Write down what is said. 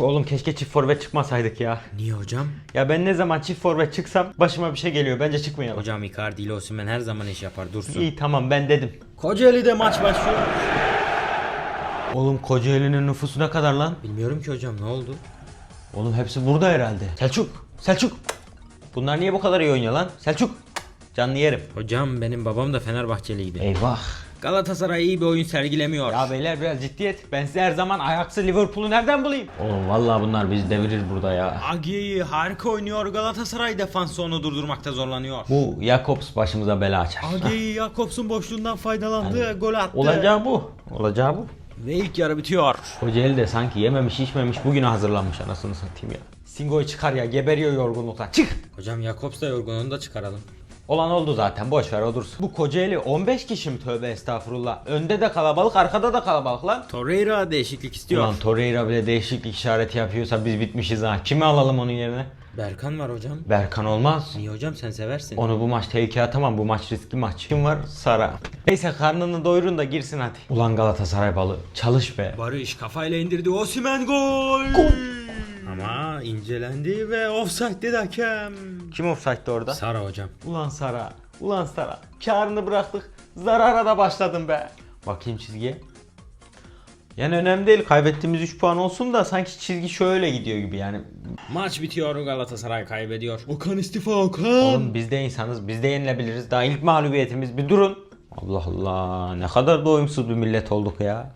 Oğlum keşke çift forvet çıkmasaydık ya. Niye hocam? Ya ben ne zaman çift forvet çıksam başıma bir şey geliyor. Bence çıkmayalım. Hocam Icardi ile Osimhen her zaman iş yapar dursun. İyi tamam ben dedim. Kocaeli'de maç başlıyor. Oğlum Kocaeli'nin nüfusu ne kadar lan? Bilmiyorum ki hocam ne oldu? Oğlum hepsi burada herhalde. Selçuk! Selçuk! Bunlar niye bu kadar iyi oynuyor lan? Selçuk! Canlı yerim. Hocam benim babam da Fenerbahçeliydi. Eyvah. Galatasaray iyi bir oyun sergilemiyor. Ya beyler biraz ciddiyet. Ben size her zaman Ajax'ı Liverpool'u nereden bulayım? Oğlum vallahi bunlar bizi devirir burada ya. Agi'yi harika oynuyor. Galatasaray defansı onu durdurmakta zorlanıyor. Bu Jakobs başımıza bela açar. Agi Jakobs'un boşluğundan faydalandı. Gol attı. Olacağı bu. Olacağı bu. Ve ilk yarı bitiyor. Kocaeli de sanki yememiş içmemiş bugüne hazırlanmış anasını satayım ya. Singo'yu çıkar ya geberiyor yorgunluktan. Çık! Hocam Jakobs da yorgun onu da çıkaralım. Olan oldu zaten boş ver o dursun. Bu Kocaeli 15 kişi mi tövbe estağfurullah. Önde de kalabalık arkada da kalabalık lan. Torreira değişiklik istiyor. Ulan Torreira bile değişiklik işareti yapıyorsa biz bitmişiz ha. Kimi alalım onun yerine? Berkan var hocam. Berkan olmaz. Niye hocam sen seversin. Onu bu maç tehlikeye atamam. Bu maç riskli maç. Kim var? Sara. Neyse karnını doyurun da girsin hadi. Ulan Galatasaray balı. Çalış be. Barış kafayla indirdi. Osimhen gol. Ama incelendi ve offside dedi hakem. Kim offside'de orada? Sara hocam. Ulan Sara. Ulan Sara. Karını bıraktık. Zarara da başladım be. Bakayım çizgiye. Yani önemli değil. Kaybettiğimiz 3 puan olsun da sanki çizgi şöyle gidiyor gibi yani. Maç bitiyor Galatasaray kaybediyor. Okan istifa Okan. Oğlum biz de insanız. Biz de yenilebiliriz. Daha ilk mağlubiyetimiz. Bir durun. Allah Allah. Ne kadar doyumsuz bir millet olduk ya.